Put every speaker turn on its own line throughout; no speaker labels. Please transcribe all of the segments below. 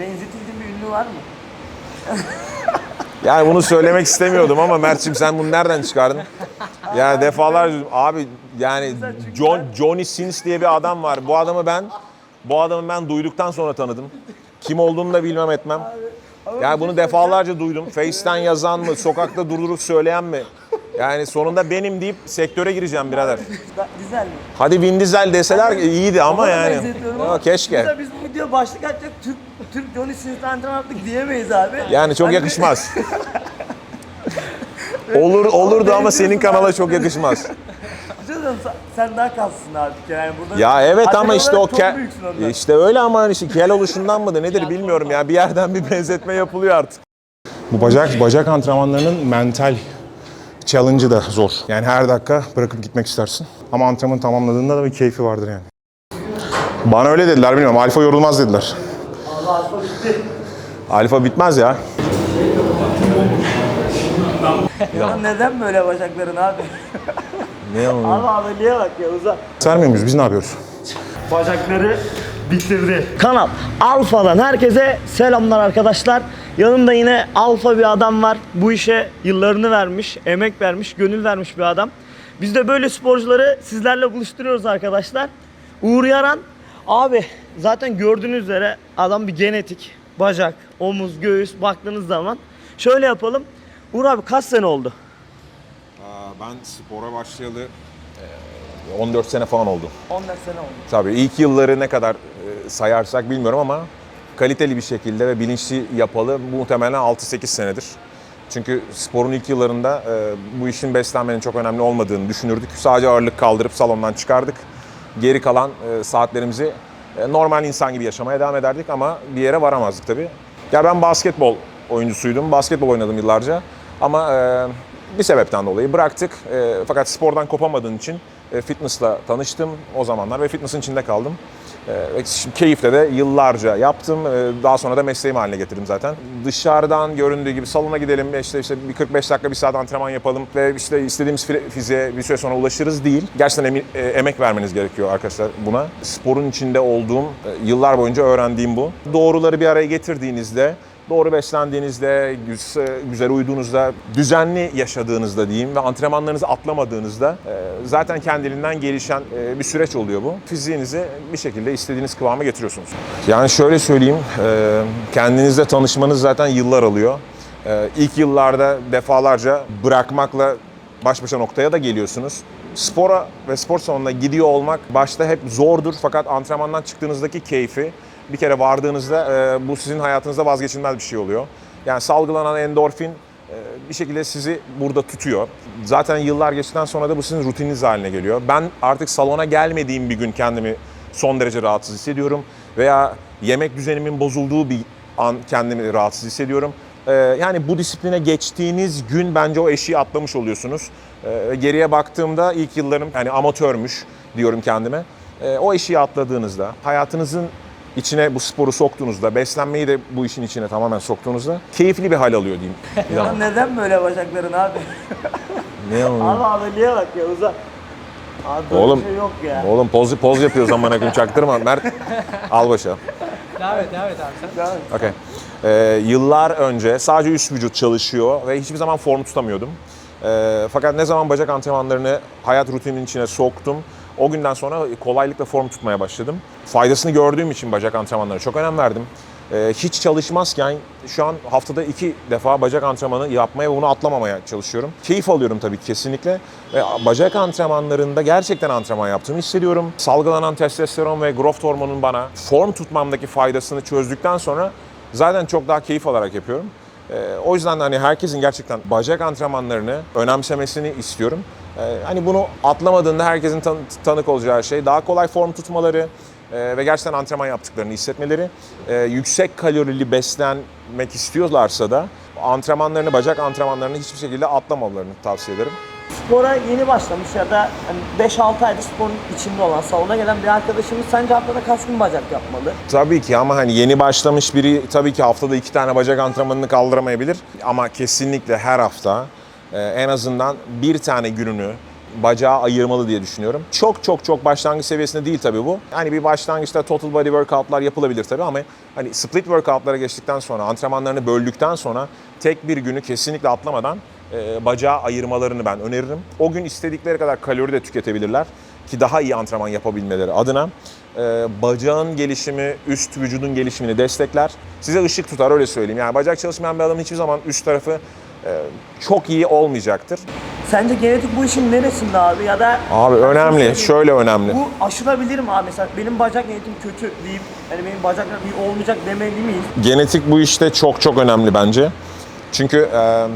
benzetildiğin bir ünlü var mı?
Yani bunu söylemek istemiyordum ama Mert'cim sen bunu nereden çıkardın? Ya defalarca abi yani John, Johnny Sins diye bir adam var. Bu adamı ben bu adamı ben duyduktan sonra tanıdım. Kim olduğunu da bilmem etmem. Yani bunu defalarca duydum. Face'ten yazan mı, sokakta durdurup söyleyen mi? Yani sonunda benim deyip sektöre gireceğim birader.
Dizel mi?
Hadi Vin Diesel deseler iyiydi ama yani.
benzetiyorum
Ama
ama
keşke.
Mesela biz bu video başlık atacak Türk Türk Johnny Sins'le antrenman yaptık diyemeyiz abi.
Yani çok
Hani
yakışmaz. Olur olurdu ama senin kanala çok yakışmaz.
sen- Sen daha kalsın abi yani burada.
Ya evet ama işte o
olarak çok
ke-
büyüksün ondan.
işte öyle ama hani işte kel oluşundan mıdır nedir bilmiyorum ya bir yerden bir benzetme yapılıyor artık. Bu bacak bacak antrenmanlarının mental challenge'ı da zor. Yani her dakika bırakıp gitmek istersin. Ama antrenman tamamladığında da bir keyfi vardır yani. Bana öyle dediler bilmiyorum. Alfa yorulmaz dediler.
Allah alfa bitti.
Alfa bitmez ya.
Ya neden böyle bacakların abi?
Ne o?
abi ameliye bak ya uzak.
Sermiyor muyuz? Biz ne yapıyoruz?
Bacakları bitirdi. Kanal Alfa'dan herkese selamlar arkadaşlar. Yanımda yine Alfa bir adam var. Bu işe yıllarını vermiş, emek vermiş, gönül vermiş bir adam. Biz de böyle sporcuları sizlerle buluşturuyoruz arkadaşlar. Uğur Yaran abi zaten gördüğünüz üzere adam bir genetik. Bacak, omuz, göğüs baktığınız zaman. Şöyle yapalım. Uğur abi kaç sene oldu?
Ben spora başlayalı 14 sene falan oldu.
14 sene oldu.
Tabii ilk yılları ne kadar e, sayarsak bilmiyorum ama kaliteli bir şekilde ve bilinçli yapalı muhtemelen 6-8 senedir. Çünkü sporun ilk yıllarında e, bu işin beslenmenin çok önemli olmadığını düşünürdük. Sadece ağırlık kaldırıp salondan çıkardık. Geri kalan e, saatlerimizi e, normal insan gibi yaşamaya devam ederdik ama bir yere varamazdık tabii. Ya ben basketbol oyuncusuydum. Basketbol oynadım yıllarca. Ama e, bir sebepten dolayı bıraktık. Fakat spordan kopamadığın için fitnessla tanıştım o zamanlar ve fitness'ın içinde kaldım. E, ve keyifle de yıllarca yaptım. E, daha sonra da mesleğim haline getirdim zaten. Dışarıdan göründüğü gibi salona gidelim, işte işte bir 45 dakika bir saat antrenman yapalım ve işte istediğimiz fi- fiziğe bir süre sonra ulaşırız değil. Gerçekten emi- e, emek vermeniz gerekiyor arkadaşlar buna. Sporun içinde olduğum, e, yıllar boyunca öğrendiğim bu. Doğruları bir araya getirdiğinizde doğru beslendiğinizde, güz- güzel uyuduğunuzda, düzenli yaşadığınızda diyeyim ve antrenmanlarınızı atlamadığınızda e, zaten kendiliğinden gelişen e, bir süreç oluyor bu. Fiziğinizi bir şekilde istediğiniz kıvama getiriyorsunuz. Yani şöyle söyleyeyim, e, kendinizle tanışmanız zaten yıllar alıyor. İlk yıllarda defalarca bırakmakla baş başa noktaya da geliyorsunuz. Spora ve spor salonuna gidiyor olmak başta hep zordur fakat antrenmandan çıktığınızdaki keyfi bir kere vardığınızda e, bu sizin hayatınızda vazgeçilmez bir şey oluyor. Yani salgılanan endorfin e, bir şekilde sizi burada tutuyor. Zaten yıllar geçtikten sonra da bu sizin rutininiz haline geliyor. Ben artık salona gelmediğim bir gün kendimi son derece rahatsız hissediyorum veya yemek düzenimin bozulduğu bir an kendimi rahatsız hissediyorum. Ee, yani bu disipline geçtiğiniz gün bence o eşiği atlamış oluyorsunuz. Ee, geriye baktığımda ilk yıllarım yani amatörmüş diyorum kendime. O eşiği atladığınızda, hayatınızın içine bu sporu soktuğunuzda, beslenmeyi de bu işin içine tamamen soktuğunuzda keyifli bir hal alıyor diyeyim.
Ya neden böyle bacakların abi?
ne o?
Abi ameliye bak ya uzak. Abi böyle
Oğlum,
bir şey yok ya.
oğlum poz, poz yapıyoruz amına koyayım çaktırma. Mert al başa.
Devam et, devam et abi sen.
Okay. Ee, yıllar önce sadece üst vücut çalışıyor ve hiçbir zaman form tutamıyordum. Ee, fakat ne zaman bacak antrenmanlarını hayat rutininin içine soktum, o günden sonra kolaylıkla form tutmaya başladım. Faydasını gördüğüm için bacak antrenmanlarına çok önem verdim. Ee, hiç çalışmazken şu an haftada iki defa bacak antrenmanı yapmaya ve bunu atlamamaya çalışıyorum. Keyif alıyorum tabii kesinlikle. Ve bacak antrenmanlarında gerçekten antrenman yaptığımı hissediyorum. Salgılanan testosteron ve growth hormonun bana form tutmamdaki faydasını çözdükten sonra zaten çok daha keyif alarak yapıyorum. Ee, o yüzden hani herkesin gerçekten bacak antrenmanlarını önemsemesini istiyorum. Ee, hani bunu atlamadığında herkesin tan- tanık olacağı şey daha kolay form tutmaları e, ve gerçekten antrenman yaptıklarını hissetmeleri. Ee, yüksek kalorili beslenmek istiyorlarsa da antrenmanlarını, bacak antrenmanlarını hiçbir şekilde atlamamalarını tavsiye ederim.
Spora yeni başlamış ya da hani 5-6 aydır sporun içinde olan salona gelen bir arkadaşımız sence haftada kaç gün bacak yapmalı?
Tabii ki ama hani yeni başlamış biri tabii ki haftada iki tane bacak antrenmanını kaldıramayabilir. Ama kesinlikle her hafta en azından bir tane gününü bacağı ayırmalı diye düşünüyorum. Çok çok çok başlangıç seviyesinde değil tabii bu. Hani bir başlangıçta total body workoutlar yapılabilir tabii ama hani split workoutlara geçtikten sonra, antrenmanlarını böldükten sonra tek bir günü kesinlikle atlamadan e, bacağı ayırmalarını ben öneririm. O gün istedikleri kadar kalori de tüketebilirler ki daha iyi antrenman yapabilmeleri adına. E, bacağın gelişimi, üst vücudun gelişimini destekler. Size ışık tutar öyle söyleyeyim. Yani bacak çalışmayan bir adamın hiçbir zaman üst tarafı e, çok iyi olmayacaktır.
Sence genetik bu işin neresinde abi ya da
Abi önemli, şöyle önemli.
Bu aşılabilir mi abi mesela benim bacak genetim kötü deyip hani benim bacaklarım iyi olmayacak demeli miyiz?
Genetik bu işte çok çok önemli bence. Çünkü e,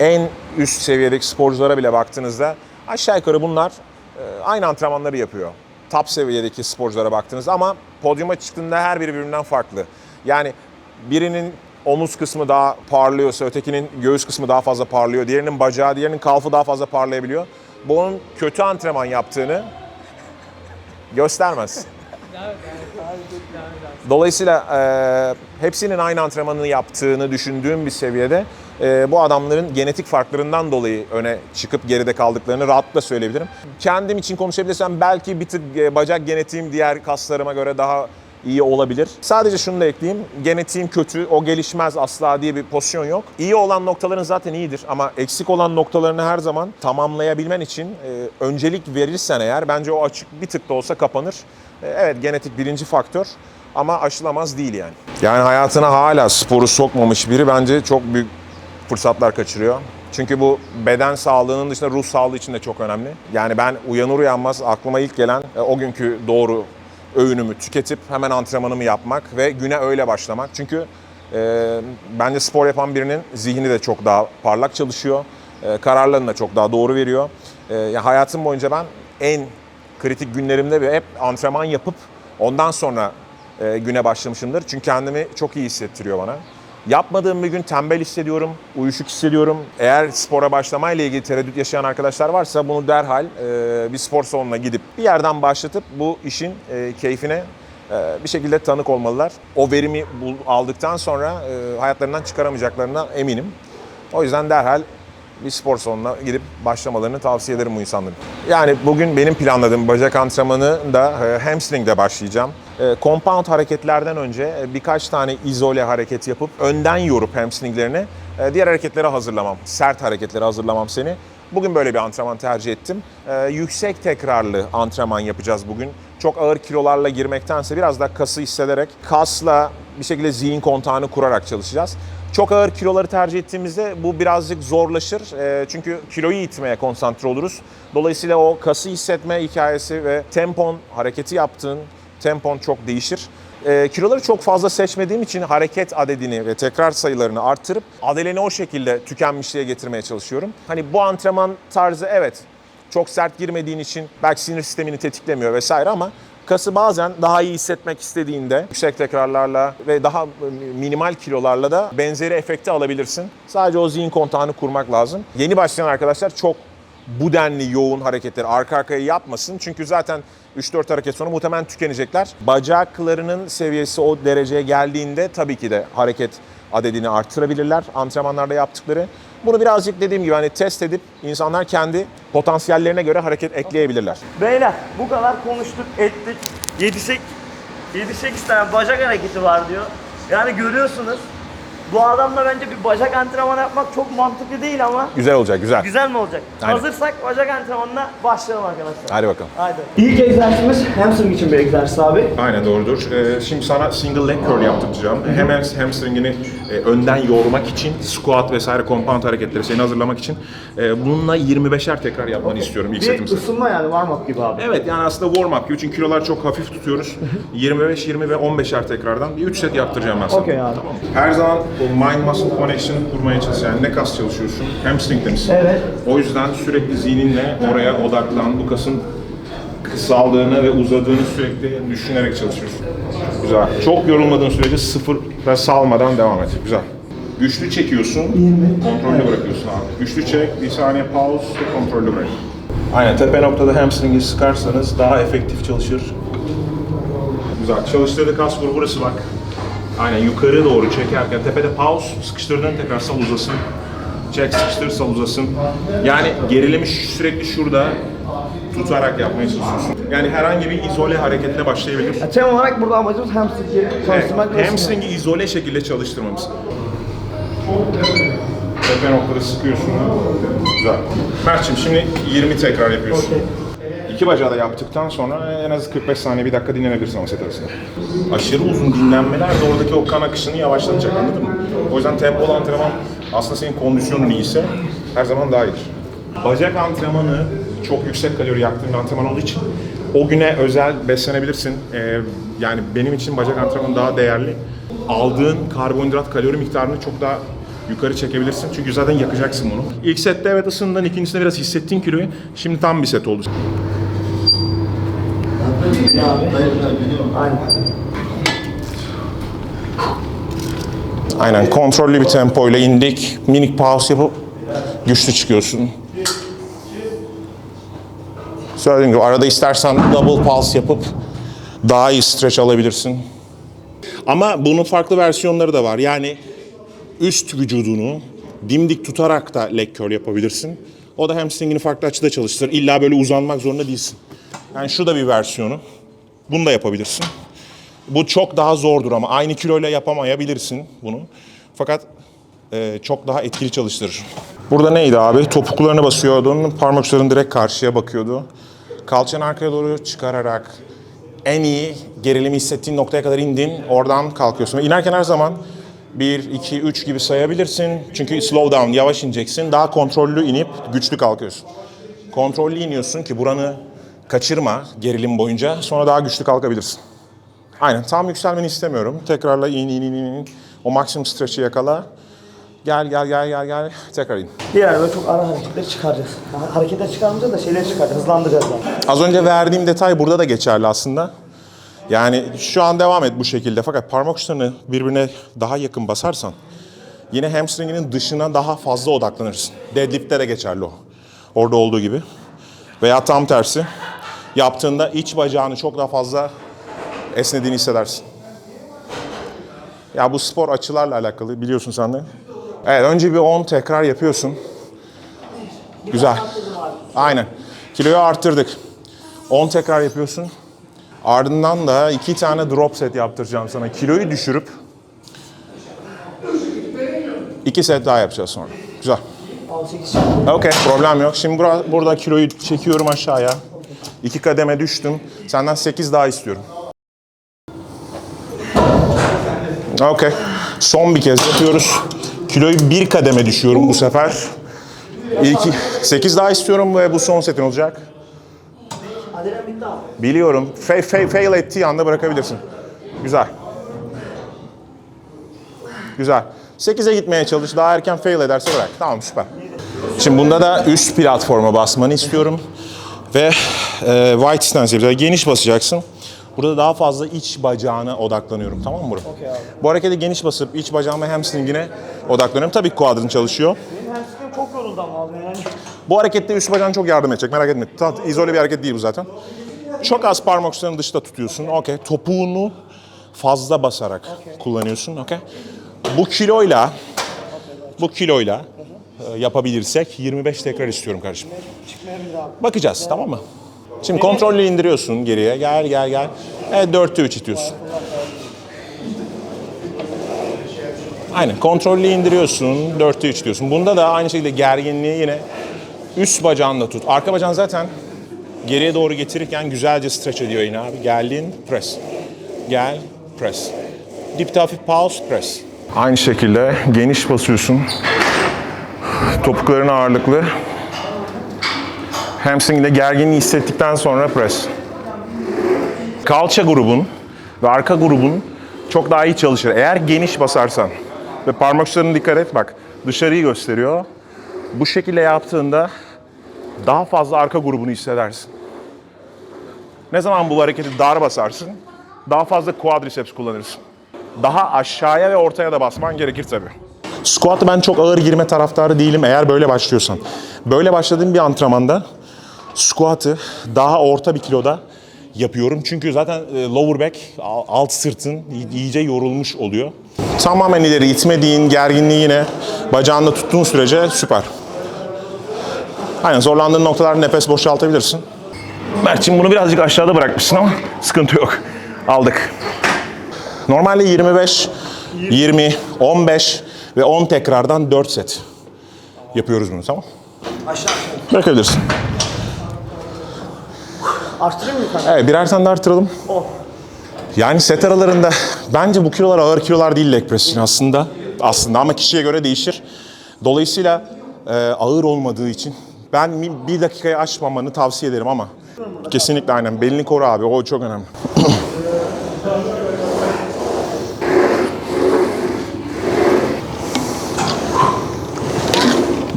en üst seviyedeki sporculara bile baktığınızda aşağı yukarı bunlar e, aynı antrenmanları yapıyor. Top seviyedeki sporculara baktığınızda ama podyuma çıktığında her biri birbirinden farklı. Yani birinin omuz kısmı daha parlıyorsa ötekinin göğüs kısmı daha fazla parlıyor. Diğerinin bacağı, diğerinin kalfı daha fazla parlayabiliyor. Bu onun kötü antrenman yaptığını göstermez. Dolayısıyla e, hepsinin aynı antrenmanını yaptığını düşündüğüm bir seviyede e, bu adamların genetik farklarından dolayı öne çıkıp geride kaldıklarını rahatlıkla söyleyebilirim. Kendim için konuşabilirsem belki bir tık e, bacak genetiğim diğer kaslarıma göre daha iyi olabilir. Sadece şunu da ekleyeyim. Genetiğim kötü, o gelişmez asla diye bir pozisyon yok. İyi olan noktaların zaten iyidir ama eksik olan noktalarını her zaman tamamlayabilmen için e, öncelik verirsen eğer bence o açık bir tık da olsa kapanır. E, evet genetik birinci faktör ama aşılamaz değil yani. Yani hayatına hala sporu sokmamış biri bence çok büyük fırsatlar kaçırıyor. Çünkü bu beden sağlığının dışında ruh sağlığı için de çok önemli. Yani ben uyanır uyanmaz aklıma ilk gelen e, o günkü doğru öğünümü tüketip hemen antrenmanımı yapmak ve güne öyle başlamak. Çünkü e, bence spor yapan birinin zihni de çok daha parlak çalışıyor. E, kararlarını da çok daha doğru veriyor. E, ya hayatım boyunca ben en kritik günlerimde hep antrenman yapıp ondan sonra e, güne başlamışımdır. Çünkü kendimi çok iyi hissettiriyor bana. Yapmadığım bir gün tembel hissediyorum, uyuşuk hissediyorum. Eğer spora başlamayla ilgili tereddüt yaşayan arkadaşlar varsa bunu derhal e, bir spor salonuna gidip bir yerden başlatıp bu işin e, keyfine bir şekilde tanık olmalılar. O verimi aldıktan sonra hayatlarından çıkaramayacaklarına eminim. O yüzden derhal bir spor salonuna gidip başlamalarını tavsiye ederim bu insanların. Yani bugün benim planladığım bacak antrenmanı da e, hamstring'de başlayacağım. E, compound hareketlerden önce e, birkaç tane izole hareket yapıp önden yorup hamstringlerini e, diğer hareketlere hazırlamam. Sert hareketlere hazırlamam seni. Bugün böyle bir antrenman tercih ettim. E, yüksek tekrarlı antrenman yapacağız bugün. Çok ağır kilolarla girmektense biraz da kası hissederek kasla bir şekilde zihin kontağını kurarak çalışacağız. Çok ağır kiloları tercih ettiğimizde bu birazcık zorlaşır. Ee, çünkü kiloyu itmeye konsantre oluruz. Dolayısıyla o kası hissetme hikayesi ve tempon, hareketi yaptığın tempon çok değişir. Ee, kiloları çok fazla seçmediğim için hareket adedini ve tekrar sayılarını arttırıp adeleni o şekilde tükenmişliğe getirmeye çalışıyorum. Hani bu antrenman tarzı evet çok sert girmediğin için belki sinir sistemini tetiklemiyor vesaire ama kası bazen daha iyi hissetmek istediğinde yüksek tekrarlarla ve daha minimal kilolarla da benzeri efekti alabilirsin. Sadece o zihin kontağını kurmak lazım. Yeni başlayan arkadaşlar çok bu denli yoğun hareketleri arka arkaya yapmasın. Çünkü zaten 3-4 hareket sonra muhtemelen tükenecekler. Bacaklarının seviyesi o dereceye geldiğinde tabii ki de hareket adedini artırabilirler antrenmanlarda yaptıkları. Bunu birazcık dediğim gibi hani test edip insanlar kendi potansiyellerine göre hareket ekleyebilirler.
Beyler bu kadar konuştuk ettik. 7-8 7-8 tane bacak hareketi var diyor. Yani görüyorsunuz bu adamla bence bir bacak antrenmanı yapmak çok mantıklı değil ama
Güzel olacak, güzel.
güzel mi olacak?
Aynen.
Hazırsak bacak antrenmanına başlayalım arkadaşlar.
Hadi bakalım.
Haydi. İlk egzersizimiz hamstring için bir egzersiz abi.
Aynen doğrudur. Ee, şimdi sana single leg curl yaptıracağım. Hem hamstringini e, önden yormak için squat vesaire compound hareketleri seni hazırlamak için e, bununla 25'er tekrar yapmanı istiyorum ilk
Bir
setimizde.
ısınma yani warm up gibi abi.
Evet yani aslında warm up gibi çünkü kilolar çok hafif tutuyoruz. 25, 20 ve 15'er tekrardan bir 3 set yaptıracağım ben sana.
Okey abi.
Tamam. Her zaman o mind muscle connection'ı kurmaya çalış. Yani ne kas çalışıyorsun? Hamstring'de misin?
Evet.
O yüzden sürekli zihninle oraya odaklan. Bu kasın kısaldığını ve uzadığını sürekli düşünerek çalışıyorsun. Güzel. Çok yorulmadığın sürece sıfıra salmadan devam et. Güzel. Güçlü çekiyorsun, kontrollü bırakıyorsun abi. Güçlü çek, bir saniye pause ve kontrollü bırak. Aynen, tepe noktada hamstringi sıkarsanız daha efektif çalışır. Güzel. Çalıştırdığı kas grubu burası bak. Aynen yukarı doğru çekerken tepede pause, sıkıştırdığın tekrar sal uzasın. Çek sıkıştır sal uzasın. Yani gerilimi sürekli şurada tutarak yapmaya çalışıyorsun. Yani herhangi bir izole hareketle başlayabilir.
Ya, Temel olarak burada amacımız hamstring'i çalıştırmak ve
Hamstring'i izole şekilde çalıştırmamız. Tepe noktada sıkıyorsun. Güzel. Mert'cim şimdi 20 tekrar yapıyorsun. İki bacağı da yaptıktan sonra en az 45 saniye bir dakika dinlenebilirsin set arasında. Aşırı uzun dinlenmeler de oradaki o kan akışını yavaşlatacak anladın mı? O yüzden tempolu antrenman aslında senin kondisyonun iyiyse her zaman daha iyidir. Bacak antrenmanı çok yüksek kalori yaktığın bir antrenman olduğu için o güne özel beslenebilirsin. Ee, yani benim için bacak antrenmanı daha değerli. Aldığın karbonhidrat kalori miktarını çok daha yukarı çekebilirsin. Çünkü zaten yakacaksın bunu. İlk sette evet ısındın, ikincisinde biraz hissettin kiloyu. Şimdi tam bir set oldu.
Aynen.
Aynen kontrollü bir tempoyla indik. Minik pause yapıp güçlü çıkıyorsun. Söylediğim gibi arada istersen double pulse yapıp daha iyi stretch alabilirsin. Ama bunun farklı versiyonları da var. Yani üst vücudunu dimdik tutarak da leg curl yapabilirsin. O da hamstringini farklı açıda çalıştırır. İlla böyle uzanmak zorunda değilsin. Yani şu da bir versiyonu. Bunu da yapabilirsin. Bu çok daha zordur ama aynı kiloyla yapamayabilirsin bunu. Fakat e, çok daha etkili çalıştırır. Burada neydi abi? Topuklarına basıyordun, parmak uçların direkt karşıya bakıyordu. Kalçanı arkaya doğru çıkararak en iyi gerilimi hissettiğin noktaya kadar indin. Oradan kalkıyorsun. Ve her zaman 1, 2, 3 gibi sayabilirsin. Çünkü slow down, yavaş ineceksin. Daha kontrollü inip güçlü kalkıyorsun. Kontrollü iniyorsun ki buranı kaçırma gerilim boyunca. Sonra daha güçlü kalkabilirsin. Aynen tam yükselmeni istemiyorum. Tekrarla in in in in. O maksimum stretch'i yakala. Gel gel gel gel gel. Tekrar in.
Diğer böyle çok ara hareketleri çıkaracağız. Ha- Hareketler çıkarmayacağız da şeyleri çıkaracağız. Hızlandıracağız yani.
Az önce verdiğim detay burada da geçerli aslında. Yani şu an devam et bu şekilde fakat parmak uçlarını birbirine daha yakın basarsan yine hamstringinin dışına daha fazla odaklanırsın. Deadlift'te de geçerli o. Orada olduğu gibi. Veya tam tersi. Yaptığında iç bacağını çok daha fazla esnediğini hissedersin. Ya bu spor açılarla alakalı biliyorsun sen de. Evet önce bir 10 tekrar yapıyorsun. Güzel. Aynen. Kiloyu arttırdık. 10 tekrar yapıyorsun. Ardından da iki tane drop set yaptıracağım sana. Kiloyu düşürüp iki set daha yapacağız sonra. Güzel.
18 çarpı.
Okey, problem yok. Şimdi bura, burada kiloyu çekiyorum aşağıya. İki kademe düştüm. Senden 8 daha istiyorum. Okey. Son bir kez yapıyoruz. Kiloyu bir kademe düşüyorum bu sefer. İlk 8 daha istiyorum ve bu son setin olacak. Biliyorum. Fa- fa- fail ettiği anda bırakabilirsin. Güzel. Güzel. 8'e gitmeye çalış. Daha erken fail ederse bırak. Tamam süper. Şimdi bunda da üst platforma basmanı istiyorum. Ve e, white stance yapacağız. Geniş basacaksın. Burada daha fazla iç bacağına odaklanıyorum. Tamam mı?
Okey abi.
Bu harekete geniş basıp iç bacağım ve hamstringine odaklanıyorum. Tabii ki çalışıyor.
Benim hamstringim çok yoruldu ama abi yani.
Bu harekette üst bacağın çok yardım edecek merak etme. Ta- izole bir hareket değil bu zaten. Çok az parmak uçlarını dışta tutuyorsun. Okey. Topuğunu fazla basarak kullanıyorsun. Okey. Bu kiloyla bu kiloyla yapabilirsek 25 tekrar istiyorum kardeşim. Bakacağız tamam mı? Şimdi kontrollü indiriyorsun geriye. Gel gel gel. Evet 4'te 3 itiyorsun. Aynen kontrollü indiriyorsun. 4'te 3 diyorsun. Bunda da aynı şekilde gerginliği yine üst bacağınla tut. Arka bacağın zaten geriye doğru getirirken güzelce stretch ediyor yine abi. Geldin press. Gel press. Dipte hafif pause press. Aynı şekilde geniş basıyorsun. Topukların ağırlıklı. Hamstring'de gerginliği hissettikten sonra press. Kalça grubun ve arka grubun çok daha iyi çalışır. Eğer geniş basarsan ve parmak uçlarına dikkat et bak dışarıyı gösteriyor. Bu şekilde yaptığında daha fazla arka grubunu hissedersin. Ne zaman bu hareketi dar basarsın? Daha fazla quadriceps kullanırsın. Daha aşağıya ve ortaya da basman gerekir tabii. Squat'ı ben çok ağır girme taraftarı değilim eğer böyle başlıyorsan. Böyle başladığım bir antrenmanda squat'ı daha orta bir kiloda yapıyorum. Çünkü zaten e, lower back, al- alt sırtın iyice yorulmuş oluyor. Tamamen ileri itmediğin gerginliği yine bacağında tuttuğun sürece süper. Aynen zorlandığın noktalarda nefes boşaltabilirsin. Mert'ciğim bunu birazcık aşağıda bırakmışsın ama sıkıntı yok. Aldık. Normalde 25, 20, 15 ve 10 tekrardan 4 set yapıyoruz bunu tamam
Aşağı.
Bırakabilirsin.
Arttırayım mı yukarı?
Evet birer tane daha artıralım.
On.
Yani set aralarında bence bu kilolar ağır kilolar değil leg press için aslında. Aslında ama kişiye göre değişir. Dolayısıyla e, ağır olmadığı için ben bir dakikayı aşmamanı tavsiye ederim ama kesinlikle aynen belini koru abi o çok önemli.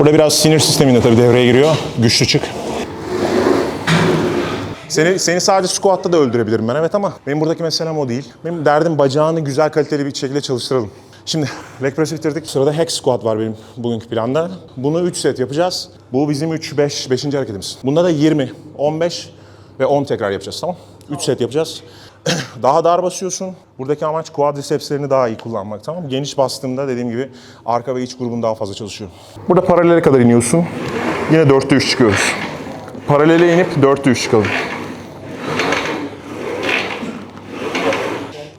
Burada biraz sinir sisteminde tabii devreye giriyor. Güçlü çık. Seni, seni sadece squat'ta da öldürebilirim ben evet ama benim buradaki meselem o değil. Benim derdim bacağını güzel kaliteli bir şekilde çalıştıralım. Şimdi leg press bitirdik. Sırada hack squat var benim bugünkü planda. Bunu 3 set yapacağız. Bu bizim 3 5 5. hareketimiz. Bunda da 20, 15 ve 10 tekrar yapacağız tamam? 3 set yapacağız. daha dar basıyorsun. Buradaki amaç quadricepslerini daha iyi kullanmak tamam mı? Geniş bastığımda dediğim gibi arka ve iç grubun daha fazla çalışıyor. Burada paralele kadar iniyorsun. Yine 4'te 3 çıkıyoruz. Paralele inip 4'te 3 çıkalım.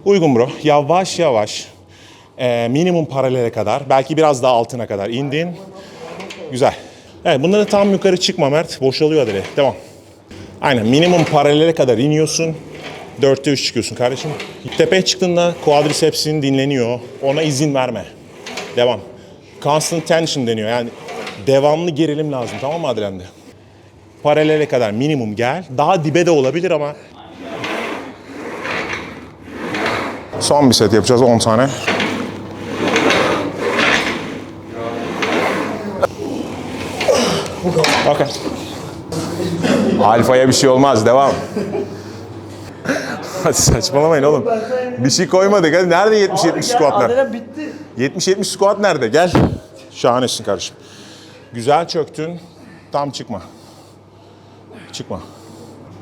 Uygun bro. Yavaş yavaş. Ee, minimum paralele kadar. Belki biraz daha altına kadar indin. Güzel. Evet bunları tam yukarı çıkma Mert. Boşalıyor adele. Devam. Aynen minimum paralele kadar iniyorsun. Dörtte üç çıkıyorsun kardeşim. Tepeye çıktığında quadricepsin dinleniyor. Ona izin verme. Devam. Constant tension deniyor. Yani devamlı gerilim lazım tamam mı Adren'de? Paralele kadar minimum gel. Daha dibe de olabilir ama Son bir set yapacağız 10 tane. Okey. Alfa'ya bir şey olmaz. Devam. Hadi saçmalamayın oğlum. Bir şey koymadık. Hadi nerede 70-70 squatlar?
Adele bitti.
70-70 squat nerede? Gel. Şahanesin kardeşim. Güzel çöktün. Tam çıkma. Çıkma.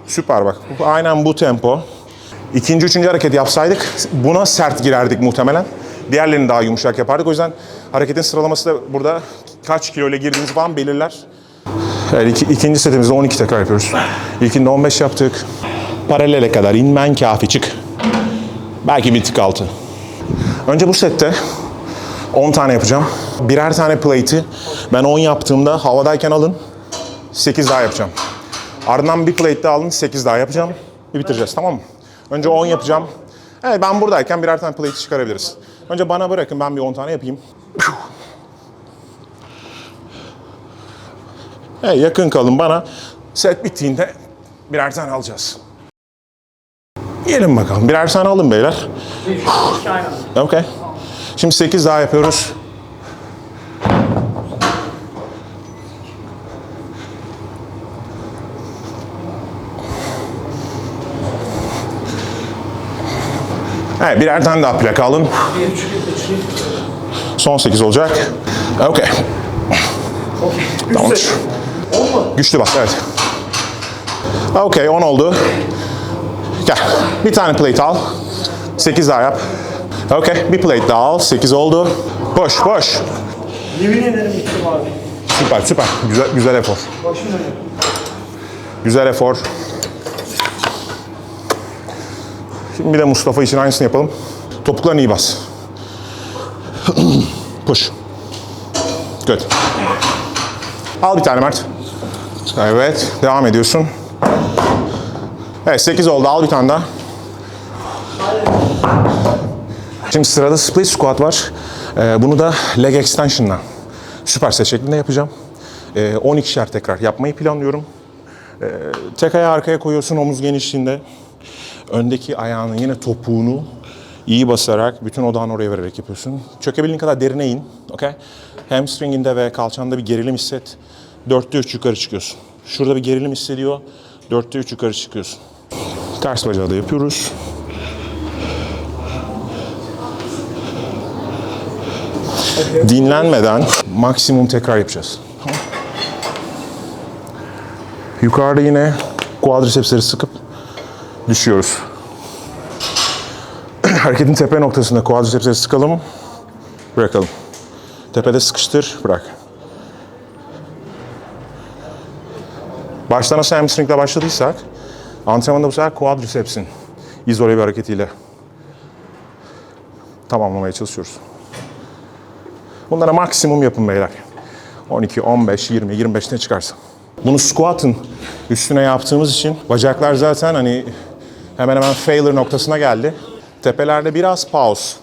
Süper bak. Aynen bu tempo. İkinci, üçüncü hareket yapsaydık buna sert girerdik muhtemelen. Diğerlerini daha yumuşak yapardık. O yüzden hareketin sıralaması da burada kaç kilo ile girdiğimiz falan belirler. Evet, iki, ikinci setimizde 12 tekrar yapıyoruz. İlkinde 15 yaptık. Paralele kadar inmen kafi çık. Belki bir tık altı. Önce bu sette 10 tane yapacağım. Birer tane plate'i ben 10 yaptığımda havadayken alın. 8 daha yapacağım. Ardından bir plate daha alın 8 daha yapacağım. Bir bitireceğiz tamam mı? Önce 10 yapacağım. Evet ben buradayken birer tane plate çıkarabiliriz. Önce bana bırakın ben bir 10 tane yapayım. Evet, yakın kalın bana. Set bittiğinde birer tane alacağız. Yiyelim bakalım. Birer tane alın beyler. Okey. Şimdi 8 daha yapıyoruz. Evet birer tane daha plaka alın. Son 8 olacak. Okey. Tamamdır. Güçlü bas evet. Okey 10 oldu. Gel. Bir tane plate al. 8 daha yap. Okey. Bir plate daha al. 8 oldu. Boş boş.
Yemin ederim bittim abi.
Süper süper. Güzel, güzel efor.
Başım dönüyor.
Güzel efor. Şimdi bir de Mustafa için aynısını yapalım. Topuklarını iyi bas. Push. Good. Al bir tane Mert. Evet. Devam ediyorsun. Evet 8 oldu. Al bir tane daha. Şimdi sırada split squat var. Ee, bunu da leg extension'la süperset şeklinde yapacağım. Ee, 12'şer tekrar yapmayı planlıyorum. Ee, tek ayağı arkaya koyuyorsun omuz genişliğinde. Öndeki ayağının yine topuğunu iyi basarak bütün odağını oraya vererek yapıyorsun. Çökebildiğin kadar derine in. Okay? Hamstringinde ve kalçanda bir gerilim hisset. Dörtte üç yukarı çıkıyorsun. Şurada bir gerilim hissediyor. Dörtte üç yukarı çıkıyorsun. Ters bacağı da yapıyoruz. Dinlenmeden maksimum tekrar yapacağız. Yukarıda yine quadricepsleri sıkıp düşüyoruz. Hareketin tepe noktasında quadricepsleri sıkalım. Bırakalım. Tepede sıkıştır, bırak. Başta nasıl hamstringle başladıysak, antrenmanda bu sefer quadriceps'in izole bir hareketiyle tamamlamaya çalışıyoruz. Bunlara maksimum yapın beyler. 12, 15, 20, 25 ne çıkarsa. Bunu squat'ın üstüne yaptığımız için bacaklar zaten hani hemen hemen failure noktasına geldi. Tepelerde biraz pause.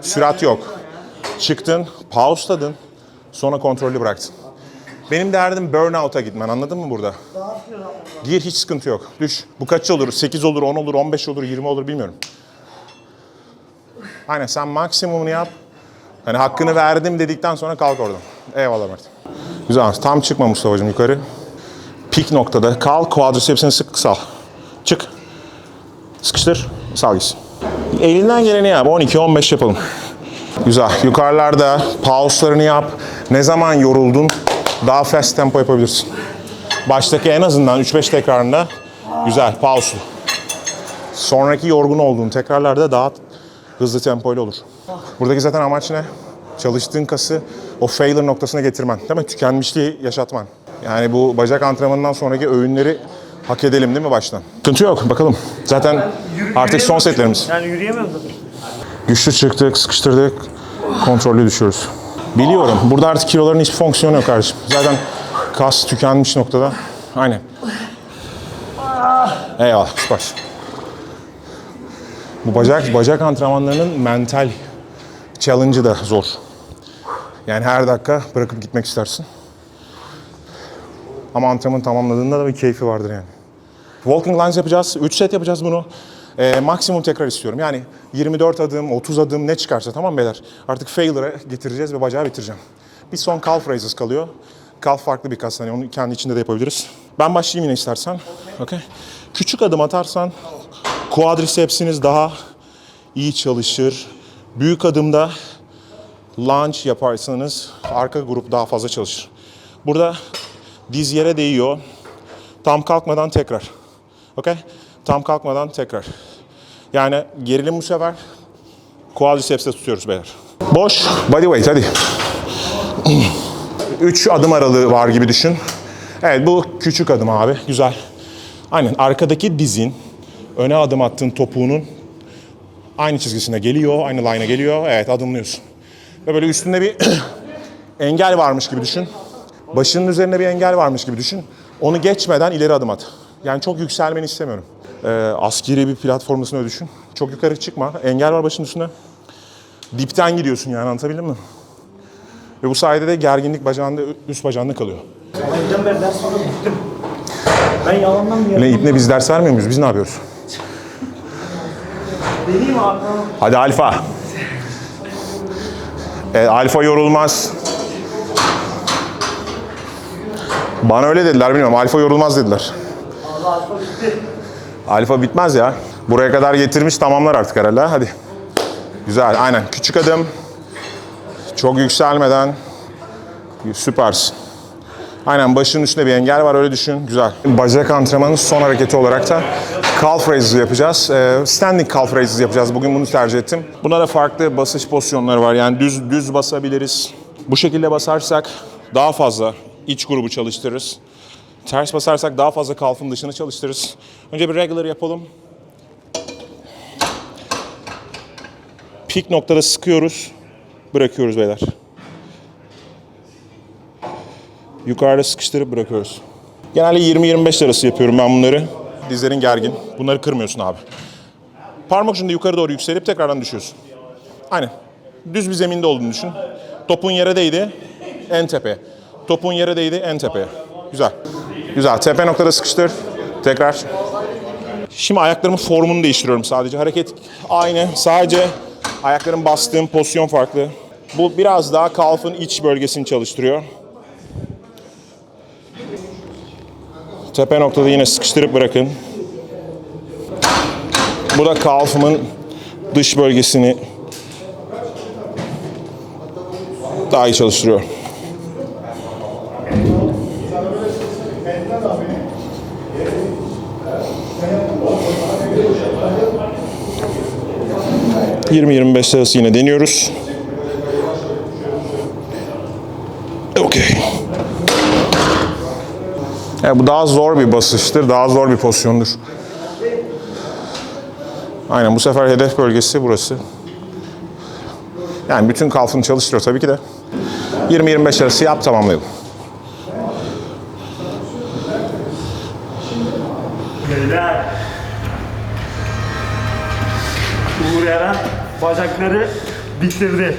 Sürat yok. Çıktın, pause'ladın, sonra kontrollü bıraktın. Benim derdim burnout'a gitmen anladın mı burada? Gir hiç sıkıntı yok. Düş. Bu kaç olur? 8 olur, 10 olur, 15 olur, 20 olur bilmiyorum. Aynen sen maksimumunu yap. Hani hakkını verdim dedikten sonra kalk oradan. Eyvallah Mert. Güzel. Tam çıkma Mustafa'cığım yukarı. Pik noktada kal. Quadricepsini sık sal. Çık. Sıkıştır. Sal gitsin. Elinden geleni yap. 12-15 yapalım. Güzel. Yukarılarda pause'larını yap. Ne zaman yoruldun daha fast tempo yapabilirsin. Baştaki en azından 3-5 tekrarında güzel, pause'lu. Sonraki yorgun olduğun tekrarlarda daha hızlı tempoyla olur. Buradaki zaten amaç ne? Çalıştığın kası o failure noktasına getirmen. Değil mi? Tükenmişliği yaşatman. Yani bu bacak antrenmanından sonraki öğünleri hak edelim değil mi baştan? Sıkıntı yok bakalım. Zaten artık son setlerimiz.
Yani yürüyemiyorum zaten.
Güçlü çıktık, sıkıştırdık, kontrollü düşüyoruz. Biliyorum. Burada artık kiloların hiçbir fonksiyonu yok kardeşim. Zaten kas tükenmiş noktada. Aynen. Eyvallah, süper. Bu bacak, bacak antrenmanlarının mental challenge'ı da zor. Yani her dakika bırakıp gitmek istersin. Ama antrenman tamamladığında da bir keyfi vardır yani. Walking lines yapacağız. 3 set yapacağız bunu. Ee, maksimum tekrar istiyorum. Yani 24 adım, 30 adım ne çıkarsa tamam beyler. Artık failure'a getireceğiz ve bacağı bitireceğim. Bir son calf raises kalıyor. Calf farklı bir kas. Hani onu kendi içinde de yapabiliriz. Ben başlayayım yine istersen. Okay. Küçük adım atarsan quadricepsiniz daha iyi çalışır. Büyük adımda lunge yaparsanız arka grup daha fazla çalışır. Burada diz yere değiyor. Tam kalkmadan tekrar. Okey? Tam kalkmadan tekrar. Yani gerilim bu sefer quadriceps'te tutuyoruz beyler. Boş, body weight hadi. 3 adım aralığı var gibi düşün. Evet bu küçük adım abi. Güzel. Aynen arkadaki dizin öne adım attığın topuğunun aynı çizgisine geliyor, aynı line'a geliyor. Evet adımlıyorsun. Ve böyle üstünde bir engel varmış gibi düşün. Başının üzerinde bir engel varmış gibi düşün. Onu geçmeden ileri adım at. Yani çok yükselmeni istemiyorum. Ee, askeri bir platformdasın öyle düşün. Çok yukarı çıkma. Engel var başının üstünde. Dipten gidiyorsun yani anlatabildim mi? Ve bu sayede de gerginlik bacağında, üst bacağında kalıyor.
Benden beri ders sonra gittim. Ben yalandan bir
Ne İbne biz ders vermiyor muyuz? Biz ne yapıyoruz?
Deneyim abi.
Hadi alfa. E, alfa yorulmaz. Bana öyle dediler bilmiyorum. Alfa yorulmaz dediler.
Allah alfa bitti.
Alfa bitmez ya. Buraya kadar getirmiş tamamlar artık herhalde. Hadi. Güzel. Aynen. Küçük adım. Çok yükselmeden. Süpersin. Aynen başının üstünde bir engel var öyle düşün. Güzel. Bacak antrenmanının son hareketi olarak da calf raises yapacağız. Ee, standing calf raises yapacağız. Bugün bunu tercih ettim. Buna da farklı basış pozisyonları var. Yani düz düz basabiliriz. Bu şekilde basarsak daha fazla iç grubu çalıştırırız. Ters basarsak daha fazla kalfın dışını çalıştırırız. Önce bir regular yapalım. Pik noktada sıkıyoruz. Bırakıyoruz beyler. Yukarıda sıkıştırıp bırakıyoruz. Genelde 20-25 arası yapıyorum ben bunları. Dizlerin gergin. Bunları kırmıyorsun abi. Parmak ucunda yukarı doğru yükselip tekrardan düşüyorsun. Aynen. Düz bir zeminde olduğunu düşün. Topun yere değdi, en tepeye. Topun yere değdi, en tepeye. Güzel. Güzel. Tepe noktada sıkıştır. Tekrar. Şimdi ayaklarımın formunu değiştiriyorum sadece. Hareket aynı. Sadece ayakların bastığım pozisyon farklı. Bu biraz daha kalfın iç bölgesini çalıştırıyor. Tepe noktada yine sıkıştırıp bırakın. Bu da kalfımın dış bölgesini daha iyi çalıştırıyor. 20-25 arası yine deniyoruz. Okey. Yani bu daha zor bir basıştır, daha zor bir pozisyondur. Aynen bu sefer hedef bölgesi burası. Yani bütün kalfını çalıştırıyor tabii ki de. 20-25 arası yap tamamlayalım.
Bacakları bitirdi.